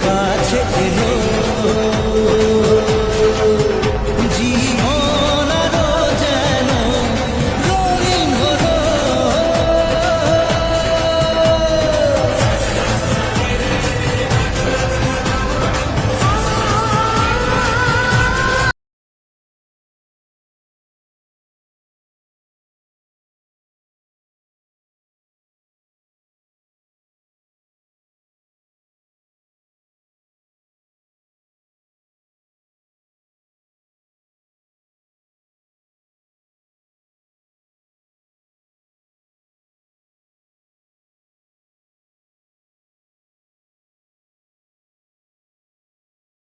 কাছে এলো